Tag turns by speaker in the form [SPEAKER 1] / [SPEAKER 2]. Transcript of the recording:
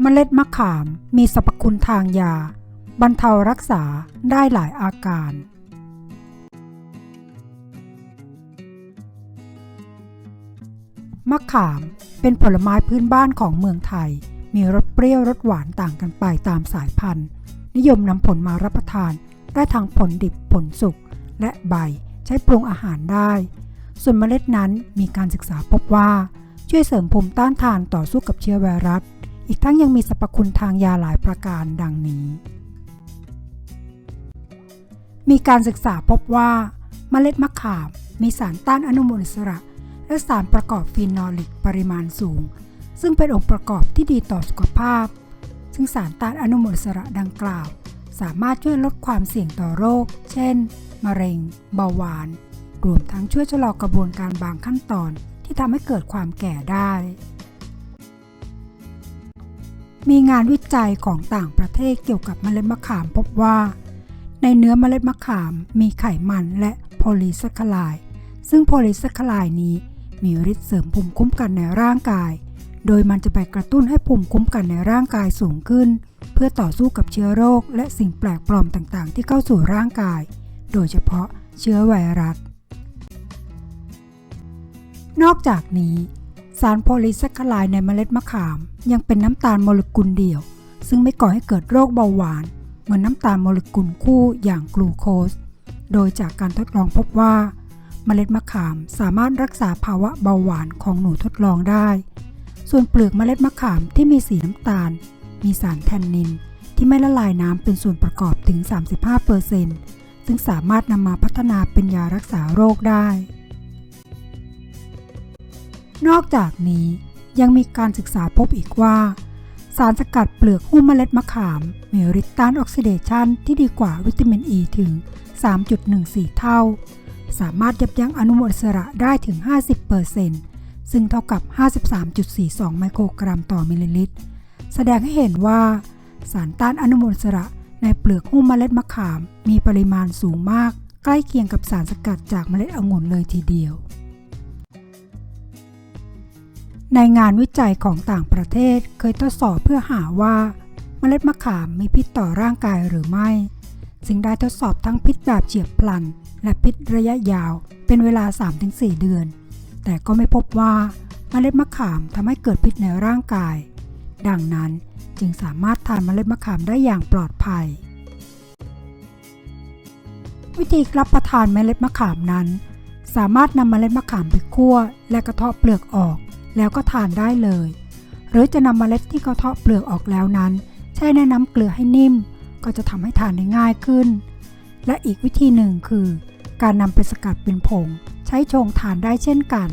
[SPEAKER 1] เมล็ดมะขามมีสรรพคุณทางยา บรรเทารักษาได้หลายอาการ มะขามเป็นผลไม้พื้นบ้านของเมืองไทย มีรสเปรี้ยวรสหวานต่างกันไปตามสายพันธุ์ นิยมนำผลมารับประทานได้ทั้งผลดิบผลสุก และใบใช้ปรุงอาหารได้ ส่วนเมล็ดนั้นมีการศึกษาพบว่า ช่วยเสริมภูมิต้านทานต่อสู้กับเชื้อไวรัส อีกทั้งยังมีสรรพคุณทางยาหลายประการดังนี้ มีการศึกษาพบว่าเมล็ดมะขามมีสารต้านอนุมูลอิสระ และสารประกอบฟีนอลิกปริมาณสูง ซึ่งเป็นองค์ประกอบที่ดีต่อสุขภาพ ซึ่งสารต้านอนุมูลอิสระดังกล่าว สามารถช่วยลดความเสี่ยงต่อโรค เช่น มะเร็ง เบาหวาน รวมทั้งช่วยชะลอกระบวนการบางขั้นตอนที่ทำให้เกิดความแก่ได้ มีงานวิจัยของต่างประเทศเกี่ยวกับเมล็ดมะขามพบว่า ในเนื้อเมล็ดมะขามมีไขมันและโพลีแซคคาไลด์ซึ่งโพลีแซคคาไลด์นี้มีฤทธิ์เสริมภูมิคุ้มกันในร่างกาย โดยมันจะไปกระตุ้นให้ภูมิคุ้มกันในร่างกายสูงขึ้น เพื่อต่อสู้กับเชื้อโรค และสิ่งแปลกปลอมต่างๆ ที่เข้าสู่ร่างกาย โดยเฉพาะเชื้อไวรัส นอกจากนี้ สารโพลีแซคคาไลในเมล็ดมะขาม ยังเป็นน้ำตาลโมเลกุลเดี่ยว ซึ่งไม่ก่อให้เกิดโรคเบาหวาน เหมือนน้ำตาลโมเลกุลคู่อย่างกลูโคส โดยจากการทดลองพบว่า เมล็ดมะขามสามารถรักษาภาวะเบาหวานของหนูทดลองได้ ส่วนเปลือกเมล็ดมะขามที่มีสีน้ำตาล มีสารแทนนิน ที่ไม่ละลายน้ำเป็นส่วนประกอบถึง 35%ซึ่งสามารถนำมาพัฒนาเป็นยารักษาโรคได้ นอกจากนี้ยังมีการศึกษาพบอีกว่า สารสกัดเปลือกหุ้มเมล็ดมะขามมีฤทธิ์ต้านออกซิเดชันที่ดีกว่าวิตามินอ e ีถึง 3.14 เท่า สามารถยับยั้งอนุมูลอิสระได้ถึง 50%ซึ่งเท่ากับ 53.42 ไมโครกรัมต่อมิลลิลิตร แสดงให้เห็นว่า สารต้านอนุมูลอิสระในเปลือกหุ้มเมล็ดมะขามมีปริมาณสูงมาก ใกล้เคียงกับสารสกัดจากเมล็ดองุ่นเลยทีเดียว ในงานวิจัยของต่างประเทศเคยทดสอบเพื่อหาว่าเมล็ดมะขามมีพิษต่อร่างกายหรือไม่ซึ่งได้ทดสอบทั้งพิษแบบเฉียบพลัน และพิษระยะยาวเป็นเวลา 3-4 เดือน แต่ก็ไม่พบว่าเมล็ดมะขามทำให้เกิดพิษในร่างกาย ดังนั้นจึงสามารถทานเมล็ดมะขามได้อย่างปลอดภัย วิธีรับประทานเมล็ดมะขามนั้น สามารถนำเมล็ดมะขามไปคั่วและกระเทาะเปลือกออก แล้วก็ทานได้เลย หรือจะนำมเมล็ดที่เขาเทาะเปลือกออกแล้วนั้น แช่ในน้ำเกลือให้นิ่ม ก็จะทำให้ทานได้ง่ายขึ้น และอีกวิธีหนึ่งคือ การนำไปสกัดเป็นผง ใช้ชงทานได้เช่นกัน